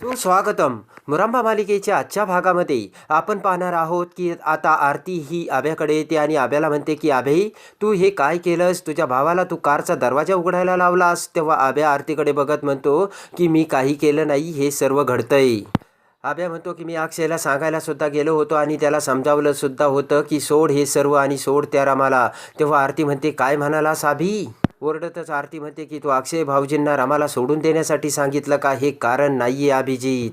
सुस्वागतम. मुरांबा मालिकेच्या आजच्या भागामध्ये आपण पाहणार आहोत की आता आरती ही आभ्याकडे येते आणि आभ्याला म्हणते की आभे तू हे काय केलंस? तुझ्या भावाला तू कारचा दरवाजा उघडायला लावलास. तेव्हा आभ्या आरतीकडे बघत म्हणतो की मी काही केलं नाही हे सर्व घडतंय. आभ्या म्हणतो की मी अक्षयला सांगायला सुद्धा गेलो होतो आणि त्याला समजावलं सुद्धा होतं की सोड हे सर्व आणि सोड त्या रामाला. तेव्हा आरती म्हणते काय म्हणालास आभी? ओरडतच आरती म्हणते की तू अक्षय भाऊजींना रामाला सोडून देण्यासाठी सांगितलं का? हे कारण नाहीये अभिजित.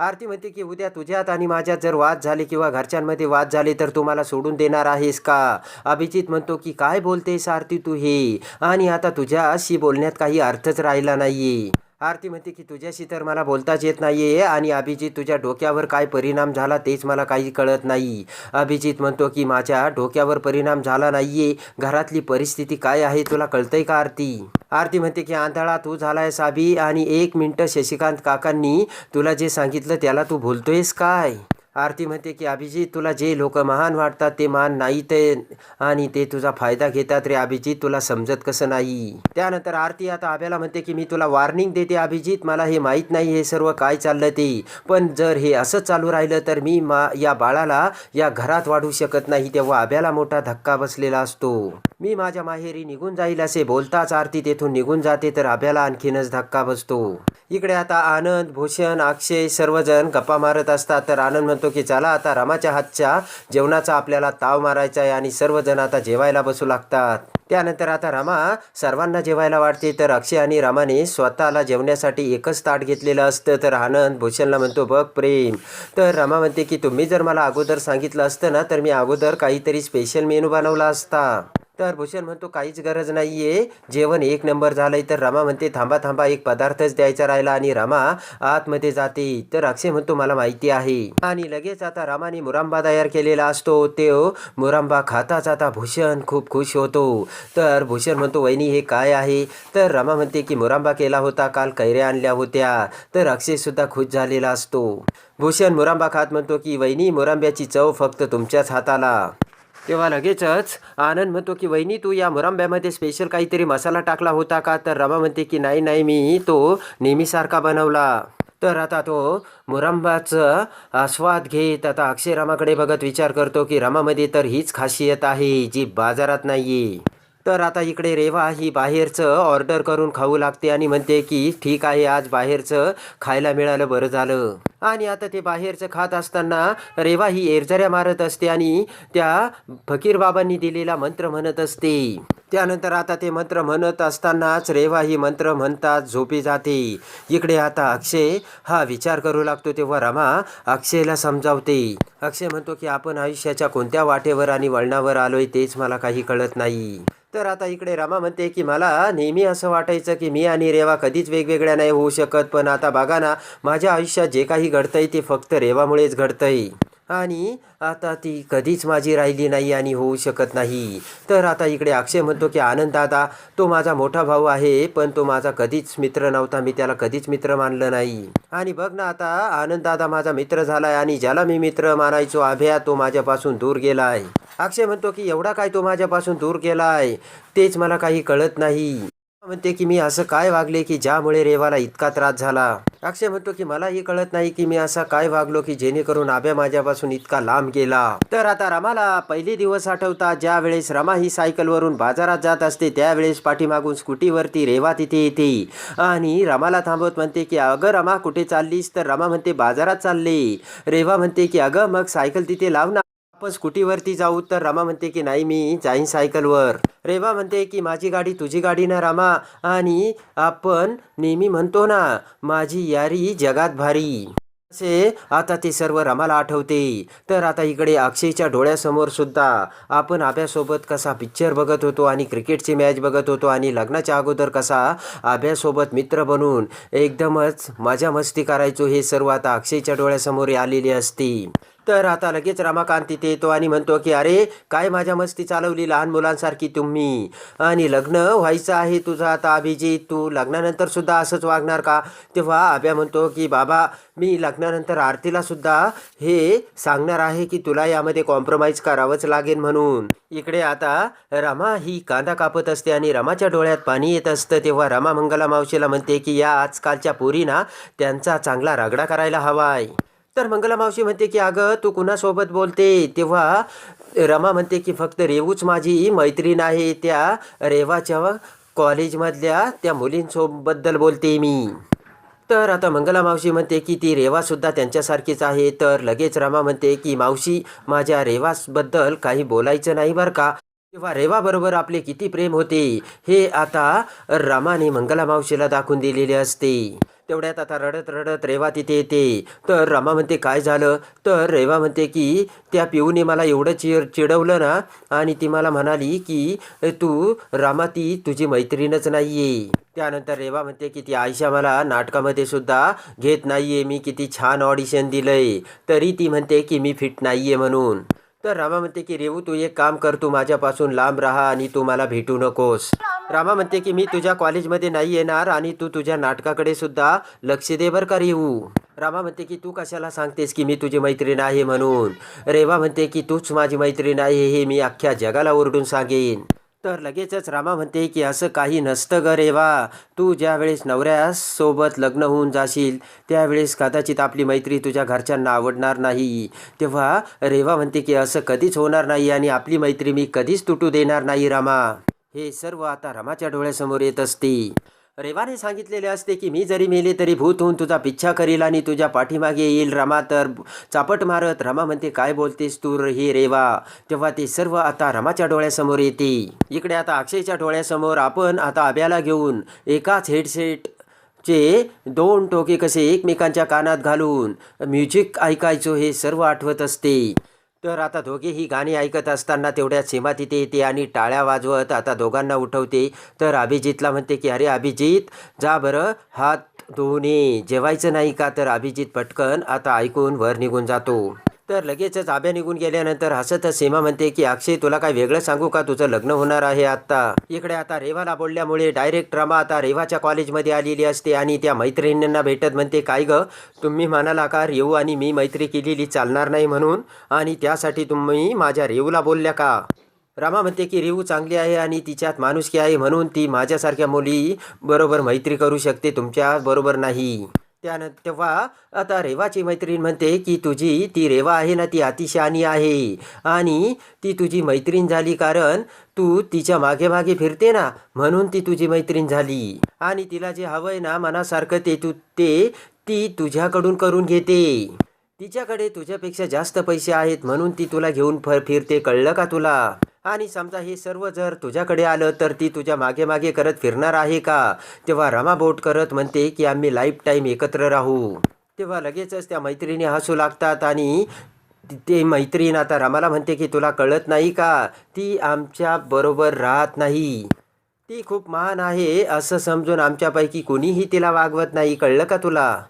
आरती म्हणते की उद्या तुझ्यात आणि माझ्यात जर वाद झाले किंवा घरच्यांमध्ये वाद झाले तर तू मला सोडून देणार आहेस का? अभिजित म्हणतो की काय बोलतेस आरती तू हे? आणि आता तुझ्याशी बोलण्यात काही अर्थच राहिला नाहीये. आरती म्हणते की तुझ्याशी तर मला बोलताच येत नाहीये आणि अभिजित तुझ्या डोक्यावर काय परिणाम झाला तेच मला काही कळत नाही. अभिजित म्हणतो की माझ्या डोक्यावर परिणाम झाला नाहीये. घरातली परिस्थिती काय आहे तुला कळतंय का आरती? आरती म्हणते की आंधळा तू झालाय साबी आणि एक मिनटं शशिकांत काकांनी तुला जे सांगितलं त्याला तू बोलतोयस काय? आरती म्हणते की अभिजित तुला जे लोक महान वाटतात ते महान नाही ते आणि ते तुझा फायदा घेतात रे अभिजित तुला समजत कसं नाही. त्यानंतर आरती आता आभ्याला म्हणते की मी तुला वॉर्निंग देते अभिजित मला हे माहीत नाही हे सर्व काय चाललं ते. पण जर हे असं चालू राहिलं तर मी मा या बाळाला या घरात वाढू शकत नाही. तेव्हा आभ्याला मोठा धक्का बसलेला असतो. मी माझ्या माहेरी निघून जाईल असे बोलताच आरती तेथून निघून जाते तर आभ्याला आणखीनच धक्का बसतो. इकडे आता आनंद भूषण अक्षय सर्वजण गप्पा मारत असतात. तर आनंद म्हणतो की चला आता रामाच्या हातच्या जेवणाचा आपल्याला ताव मारायचा आहे आणि सर्वजण आता जेवायला बसू लागतात. त्यानंतर आता रामा सर्वांना जेवायला वाटते तर अक्षय आणि रामाने स्वतःला जेवण्यासाठी एकच ताट घेतलेलं असतं. तर आनंद भूषणला म्हणतो बघ प्रेम. तर रमा म्हणते की तुम्ही जर मला अगोदर सांगितलं असतं ना तर मी अगोदर काहीतरी स्पेशल मेनू बनवला असता. तर भूषण म्हणतो काहीच गरज नाही आहे जेवण एक नंबर झालंय. तर रमा म्हणते थांबा थांबा एक पदार्थच द्यायचा राहिला आणि रमा आतमध्ये जाते. तर अक्षय म्हणतो मला माहिती आहे. आणि लगेच आता रामाने मुरांबा तयार केलेला असतो. तो मुरांबा खाताच आता भूषण खूप खुश होतो. तर भूषण म्हणतो वहिनी हे काय आहे? तर रमा म्हणते की मुरांबा केला होता काल कैऱ्या आणल्या होत्या. तर अक्षयसुद्धा खुश झालेला असतो. भूषण मुरांबा खात म्हणतो की वहिनी मुरांब्याची चव फक्त तुमच्याच हाताला. तेव्हा लगेचच आनंद म्हणतो की वहिनी तू या मुरांब्यामध्ये स्पेशल काहीतरी मसाला टाकला होता का? तर रमा म्हणते की नाही नाही मी तो नेहमीसारखा बनवला. तर आता तो मुरंबाचं आस्वाद घेत आता अक्षय रामाकडे बघत विचार करतो की रमामध्ये तर हीच खासियत आहे जी बाजारात नाही तर आता इकडे रेवा ही बाहेरचं ऑर्डर करून खाऊ लागते आणि म्हणते की ठीक आहे आज बाहेरचं खायला मिळालं बरं झालं. आणि आता ते बाहेरचं खात असताना रेवा ही एरझऱ्या मारत असते आणि त्या फकीरबाबांनी दिलेला मंत्र म्हणत असते. त्यानंतर आता ते मंत्र म्हणत असतानाच रेवा ही मंत्र म्हणतात झोपी जाते. इकडे आता अक्षय हा विचार करू लागतो तेव्हा रमा अक्षयला समजावते. अक्षय म्हणतो की आपण आयुष्याच्या कोणत्या वाटेवर आणि वळणावर आलोय तेच मला काही कळत नाही. तर आता इकडे रमा म्हणते की मला नेहमी असं वाटायचं की मी आणि रेवा कधीच वेगवेगळ्या नाही होऊ शकत पण आता बघा ना माझ्या आयुष्यात जे काही घडतंय ते फक्त रेवामुळेच घडतंय. आणि आता ती कधीच माझी राहिली नाही आणि होऊ शकत नाही. तर आता इकडे अक्षय म्हणतो की आनंद दादा तो माझा मोठा भाऊ आहे पण तो माझा कधीच मित्र नव्हता. मी त्याला कधीच मित्र मानलं नाही. आणि बघ ना आता आनंद दादा माझा मित्र झालाय आणि ज्याला मी मित्र मानायचो आभ्या तो माझ्यापासून दूर गेलाय. अक्षय म्हणतो की एवढा काय तो माझ्यापासून दूर गेलाय? तेच मला काही कळत नाही. म्हणते की मी असं काय वागले की ज्यामुळे रेवाला इतका त्रास झाला? अक्षय म्हणतो की मलाही कळत नाही की मी असा काय वागलो की जेणेकरून आब्या माझ्यापासून इतका लांब गेला? तर आता रमाला पहिले दिवस आठवता ज्या वेळेस रमा ही सायकलवरून बाजारात जात असते त्यावेळेस पाठीमागून स्कूटीवरती रेवा तिथे येते. आणि रमाला थांबवत म्हणते की अगं रमा कुठे चाललीस? तर रमा म्हणते बाजारात चालले. रेवा म्हणते की अगं मग सायकल तिथे लाव ना. आपण स्कूटीवरती जाऊ तर रमा म्हणते की नाही मी जाईन सायकलवर. रेवा म्हणते की माझी गाडी तुझी गाडी ना रामा. आणि आपण नेहमी म्हणतो ना माझी यारी जगात भारी. असे आता ते सर्व रमाला आठवते. तर आता इकडे अक्षयच्या डोळ्यासमोर सुद्धा आपण आभ्यासोबत कसा पिक्चर बघत होतो आणि क्रिकेटची मॅच बघत होतो आणि लग्नाच्या अगोदर कसा आभ्यासोबत मित्र बनून एकदमच मजा मस्ती करायचो हे सर्व आता अक्षयच्या डोळ्यासमोर आलेले असते. तर आता लगेच रमाकांत तिथे येतो आणि म्हणतो की अरे काय माझ्या मस्ती चालवली लहान मुलांसारखी तुम्ही? आणि लग्न व्हायचं आहे तुझं आता अभिजित? तू लग्नानंतर सुद्धा असंच वागणार का? तेव्हा अभ्या म्हणतो की बाबा मी लग्नानंतर आरतीला सुद्धा हे सांगणार आहे की तुला यामध्ये कॉम्प्रोमाइज करावंच लागेल म्हणून. इकडे आता रमा ही कांदा कापत असते आणि रमाच्या डोळ्यात पाणी येत असतं. तेव्हा रमा मंगला मावशीला म्हणते की या आजकालच्या पोरीना त्यांचा चांगला रगडा करायला हवाय. तर मंगला मावशी म्हणते की अगं तू कुणासोबत बोलते? तेव्हा रमा म्हणते की फक्त रेवूच माझी मैत्रीण आहे त्या रेवाच्या कॉलेजमधल्या त्या मुलींसोबद्दल बोलते मी. तर आता मंगला मावशी म्हणते की ती रेवासुद्धा त्यांच्यासारखीच आहे. तर लगेच रमा म्हणते की मावशी माझ्या रेवासबद्दल काही बोलायचं नाही बरं का? तेव्हा रेवाबरोबर आपले किती प्रेम होते हे आता रमाने मंगला मावशीला दाखवून दिलेले असते. तेवढ्यात आता रडत रडत रेवा तिथे येते. तर रमा म्हणते काय झालं? तर रेवा म्हणते की त्या पिऊने मला एवढं चिर चिडवलं ना आणि ती मला म्हणाली की तू रामा ती तुझी मैत्रीणच नाही आहे त्यानंतर रेवा म्हणते की ती आयशा मला नाटकामध्ये सुद्धा घेत नाही आहे मी किती छान ऑडिशन दिलं आहे तरी ती म्हणते की मी फिट नाही आहे म्हणून. तर रामा म्हणते की रेवू तू एक काम कर. तू माझ्यापासून लांब राहा आणि तू मला भेटू नकोस. रामा म्हणते की मी तुझ्या कॉलेजमध्ये नाही येणार आणि तू तुझ्या नाटकाकडे सुद्धा लक्ष दे बर का रेवू रामा म्हणते की तू कशाला सांगतेस की मी तुझी मैत्रीण आहे म्हणून? रेवा म्हणते की तूच माझी मैत्रीण आहे हे मी अख्ख्या जगाला ओरडून सांगेन. तर लगेचच रामा म्हणते की असं काही नसतं ग रेवा. तू ज्यावेळेस नवऱ्यासोबत लग्न होऊन जाशील त्यावेळेस कदाचित आपली मैत्री तुझ्या घरच्यांना आवडणार नाही. तेव्हा रेवा म्हणते की असं कधीच होणार नाही आणि आपली मैत्री मी कधीच तुटू देणार नाही रामा. हे सर्व आता रमाच्या डोळ्यासमोर येत असते. रेवाने सांगितलेले असते की मी जरी मेले तरी भूत होऊन तुझा पिच्छा करील आणि तुझ्या पाठीमागे येईल रमा तर चापट मारत रमा म्हणते काय बोलतेस तू हे रेवा? तेव्हा ते सर्व आता रमाच्या डोळ्यासमोर येते. इकडे आता अक्षयच्या डोळ्यासमोर आपण आता आब्याला घेऊन एकाच हेडसेट चे दोन टोके कसे एकमेकांच्या कानात घालून म्युझिक ऐकायचो हे सर्व आठवत असते. तर आता दोघेही गाणी ऐकत असताना तेवढ्यात सीमा तिथे येते आणि टाळ्या वाजवत आता दोघांना उठवते. तर अभिजितला म्हणते की अरे अभिजित जा बरं हात धुणे जेवायचं नाही का? तर अभिजित पटकन आता ऐकून वर निघून जातो. तर लगेचच आभ्या निघून गेल्यानंतर हसतच सीमा म्हणते की अक्षय तुला काय वेगळं सांगू का? तुझं लग्न होणार आहे आत्ता. इकडे आता रेवाला बोलल्यामुळे डायरेक्ट रमा आता रेवाच्या कॉलेजमध्ये आलेली असते आणि त्या मैत्रिणींना भेटत म्हणते काय ग? तुम्ही म्हणाला का रेऊ आणि मी मैत्री केलेली चालणार नाही म्हणून? आणि त्यासाठी तुम्ही माझ्या रेऊला बोलल्या का? रमा म्हणते की रेऊ चांगली आहे आणि तिच्यात माणुसकी आहे म्हणून ती माझ्यासारख्या मुली बरोबर मैत्री करू शकते तुमच्या बरोबर नाही. त्यानंतर तेव्हा आता रेवाची मैत्रीण म्हणते की तुझी ती रेवा आहे ना ती अतिशहाणी आहे. आणि ती तुझी मैत्रीण झाली कारण तू तिच्यामागे मागे फिरते ना म्हणून ती तुझी मैत्रीण झाली. आणि तिला जे हवंय ना मनासारखं ते तू ते ती तुझ्याकडून करून घेते. तिच्याकडे तुझ्यापेक्षा जास्त पैसे आहेत म्हणून ती तुला घेऊन फ फिरते कळलं का तुला? आणि समजा हे सर्व जर तुझ्याकडे आलं तर ती तुझ्या मागे मागे करत फिरणार आहे का? तेव्हा रमा बोट करत म्हणते की आम्ही लाईफ टाईम एकत्र राहू. तेव्हा लगेचच त्या मैत्रिणी हसू लागतात आणि ते मैत्रीण आता रमाला म्हणते की तुला कळत नाही का? ती आमच्या बरोबर राहत नाही. ती खूप महान आहे असं समजून आमच्यापैकी कोणीही तिला वागवत नाही. कळलं का तुला?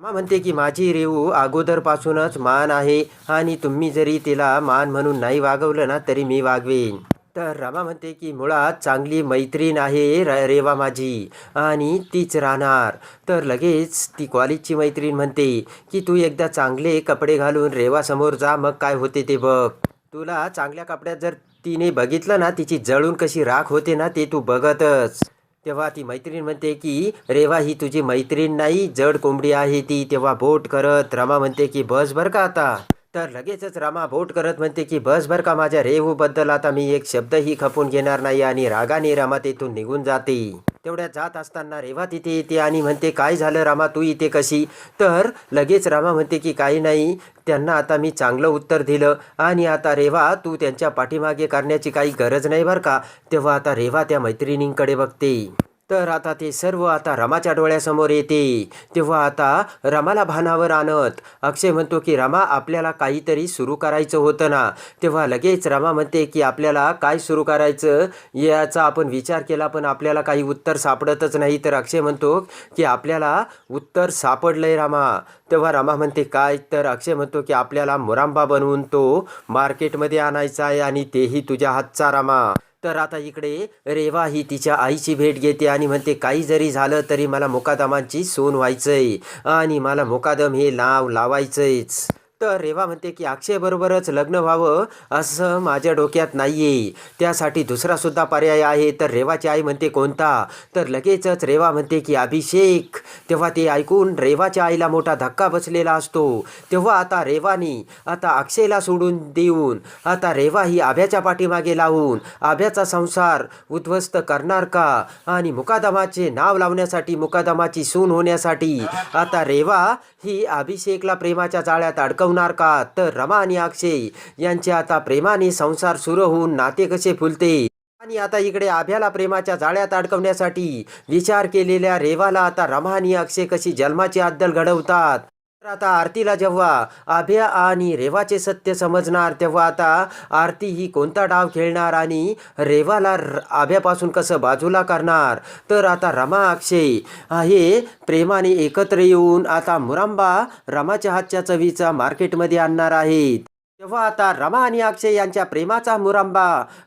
रमा म्हणते की माझी रेऊ अगोदरपासूनच मान आहे आणि तुम्ही जरी तिला मान म्हणून नाही वागवलं ना तरी मी वागवेन. तर रमा म्हणते की मुळात चांगली मैत्रीण आहे र रेवा माझी आणि तीच राहणार. तर लगेच ती कॉलेजची मैत्रीण म्हणते की तू एकदा चांगले कपडे घालून रेवासमोर जा मग काय होते ते बघ. तुला चांगल्या कपड्यात जर तिने बघितलं ना तिची जळून कशी राख होते ना ते तू बघतच. तेव्हा ती मैत्रीण म्हणते की रेवा ही तुझी मैत्रीण नाही जड कोंबडी आहे ती तेव्हा बोट करत रमा म्हणते की बस बर का आता? तर लगेचच रमा बोट करत म्हणते की बस बर का माझ्या रेहूबद्दल आता मी एक शब्दही खपून घेणार नाही आणि रागाने रमा तेथून निघून जाते. तेवढ्या जात असताना रेवा तिथे येते आणि म्हणते काय झालं रामा तू इथे कशी? तर लगेच रामा म्हणते की काही नाही त्यांना आता मी चांगलं उत्तर दिलं आणि आता रेवा तू त्यांच्या पाठीमागे करण्याची काही गरज नाही बरं का? तेव्हा आता रेवा त्या मैत्रिणींकडे बघते. तर आता ते सर्व आता रमाच्या डोळ्यासमोर येते. तेव्हा आता रमाला भानावर आणत. अक्षय म्हणतो की रमा आपल्याला काहीतरी सुरू करायचं होतं ना? तेव्हा लगेच रमा म्हणते की आपल्याला काय सुरू करायचं? याचा आपण विचार केला पण आपल्याला काही उत्तर सापडतच नाही. तर अक्षय म्हणतो की आपल्याला उत्तर सापडलंय रामा. तेव्हा रमा म्हणते काय? तर अक्षय म्हणतो की आपल्याला मुरांबा बनवून तो मार्केटमध्ये आणायचा आहे आणि तेही तुझ्या हातचा रामा. तर आता इकडे रेवा ही तिच्या आईची भेट घेते आणि म्हणते काही जरी झालं तरी मला मुकादमांची सून व्हायचंय आणि मला मुकादम हे नाव लावायचंयच. तर रेवा म्हणते की अक्षयबरोबरच लग्न व्हावं असं माझ्या डोक्यात नाही आहे त्यासाठी दुसरासुद्धा पर्याय आहे. तर रेवाची आई म्हणते कोणता? तर लगेचच रेवा म्हणते की अभिषेक. तेव्हा ते ऐकून रेवाच्या आईला मोठा धक्का बसलेला असतो. तेव्हा आता रेवानी आता अक्षयला सोडून देऊन आता रेवा ही आभ्याच्या पाठीमागे लावून आभ्याचा संसार उद्ध्वस्त करणार का? आणि मुकादमाचे नाव लावण्यासाठी मुकादमाची सून होण्यासाठी आता रेवा ही अभिषेकला प्रेमाच्या जाळ्यात होणार का? तर रमा आणि अक्षय यांचे आता प्रेमाने संसार सुरू होऊन नाते कसे फुलते? आणि आता इकडे आभ्याला प्रेमाच्या जाळ्यात अडकवण्यासाठी विचार केलेल्या रेवाला आता रमा आणि अक्षय कशी जन्माची अद्दल घडवतात? तर आता आरतीला जेव्हा आभ्या आणि रेवाचे सत्य समजणार तेव्हा आता आरती ही कोणता डाव खेळणार आणि रेवाला आभ्यापासून कसं बाजूला करणार? तर आता रमा अक्षय हे प्रेमाने एकत्र येऊन आता मुरांबा रमाच्या हातच्या चवीचा मार्केटमध्ये आणणार आहेत. तेव्हा आता रमा आणि अक्षय यांच्या प्रेमाचा मुरांबा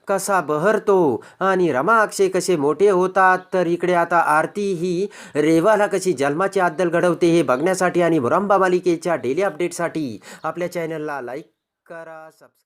कसा बहरतो? आणि रमा अक्षय कसे मोठे होतात? तर इकडे आता आरती ही रेवाला कशी जन्माची आद्दल घडवते हे बघण्यासाठी आणि मुरांबा मालिकेच्या डेली अपडेटसाठी आपल्या चॅनलला लाईक करा सबस्क्राईब